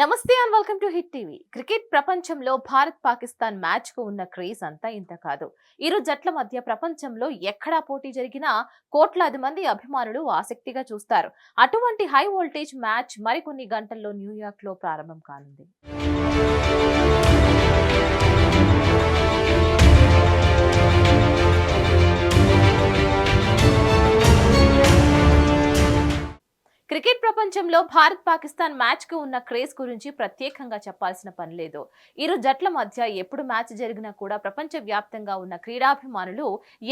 నమస్తే and welcome to Hit TV. Cricket ప్రపంచంలో భారత్ పాకిస్తాన్ మ్యాచ్కు ఉన్న క్రేజ్ అంతా ఇంత కాదు. ఇరు జట్ల మధ్య ప్రపంచంలో ఎక్కడా పోటీ జరిగినా కోట్లాది మంది అభిమానులు ఆసక్తిగా చూస్తారు. అటువంటి హై వోల్టేజ్ మ్యాచ్ మరికొన్ని గంటల్లో న్యూయార్క్లో ప్రారంభం కానుంది. క్రికెట్ ప్రపంచంలో భారత్ పాకిస్తాన్ మ్యాచ్కు ఉన్న క్రేజ్ గురించి ప్రత్యేకంగా చెప్పాల్సిన పని లేదు. ఇరు జట్ల మధ్య ఎప్పుడు మ్యాచ్ జరిగినా కూడా ప్రపంచ వ్యాప్తంగా ఉన్న క్రీడాభిమానులు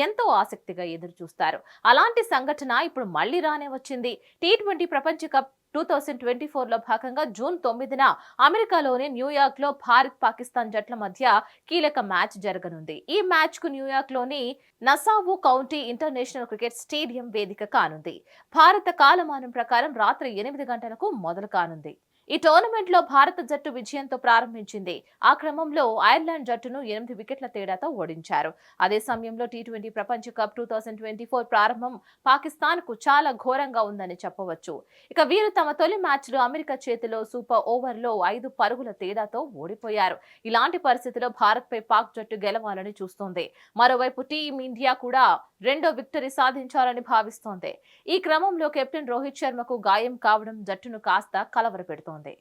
ఎంతో ఆసక్తిగా ఎదురు చూస్తారు అలాంటి సంఘటన ఇప్పుడు మళ్ళీ రానే వచ్చింది. టీ ట్వంటీ ప్రపంచ కప్ టూ థౌజండ్ ట్వంటీ ఫోర్లో భాగంగా జూన్ తొమ్మిదిన అమెరికాలోని న్యూయార్క్లో భారత్ పాకిస్తాన్ జట్ల మధ్య కీలక మ్యాచ్ జరగనుంది. ఈ మ్యాచ్కు న్యూయార్క్లోని Nassau county international cricket stadium వేదిక కానుంది. భారత కాలమానం ప్రకారం రాత్రి ఎనిమిది గంటలకు మొదలు కానుంది. ఈ టోర్నమెంట్లో భారత జట్టు విజయంతో ప్రారంభించింది. ఆ క్రమంలో ఐర్లాండ్ జట్టును ఎనిమిది వికెట్ల తేడాతో ఓడించారు. అదే సమయంలో టీ ట్వంటీ ప్రపంచ cup two thousand twenty four ప్రారంభం పాకిస్తాన్కు చాలా ఘోరంగా ఉందని చెప్పవచ్చు. ఇక వీరు తమ తొలి మ్యాచ్లో అమెరికా చేతిలో సూపర్ ఓవర్లో ఐదు పరుగుల తేడాతో ఓడిపోయారు. ఇలాంటి పరిస్థితిలో భారత్ పై పాక్ జట్టు గెలవాలని చూస్తోంది. మరోవైపు టీం ఇండియా కూడా రెండో విక్టరీ సాధించాలని భావిస్తోంది. ఈ క్రమంలో కెప్టెన్ రోహిత్ శర్మకు గాయం కావడం జట్టును కాస్త కలవరపెడుతోంది.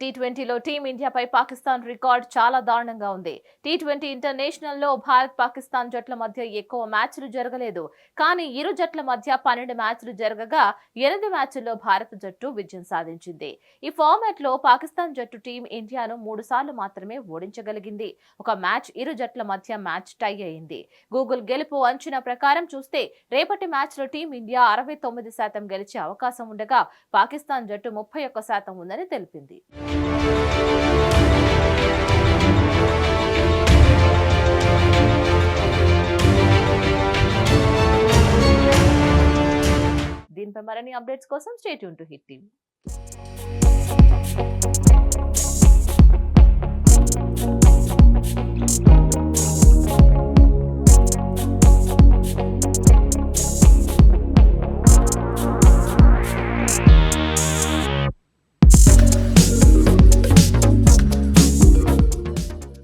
టీ ట్వంటీలో టీమిండియాపై పాకిస్తాన్ రికార్డ్ చాలా దారుణంగా ఉంది. టీ ట్వంటీ ఇంటర్నేషనల్లో భారత్ పాకిస్తాన్ జట్ల మధ్య ఎక్కువ మ్యాచ్లు జరగలేదు. కానీ ఇరు జట్ల మధ్య పన్నెండు మ్యాచ్లు జరగగా ఎనిమిది మ్యాచ్ల్లో భారత జట్టు విజయం సాధించింది. ఈ ఫార్మాట్లో పాకిస్తాన్ జట్టు టీం ఇండియాను మూడు సార్లు మాత్రమే ఓడించగలిగింది. ఒక మ్యాచ్ ఇరు జట్ల మధ్య మ్యాచ్ టై అయింది. గూగుల్ గెలుపు అంచనా ప్రకారం చూస్తే రేపటి మ్యాచ్లో టీం ఇండియా అరవై తొమ్మిది శాతం గెలిచే అవకాశం ఉండగా పాకిస్తాన్ జట్టు ముప్పై ఒక్క శాతం ఉందని తెలిపింది. దీనిపై మరిన్ని అప్డేట్స్ కోసం state Yoon to hit TV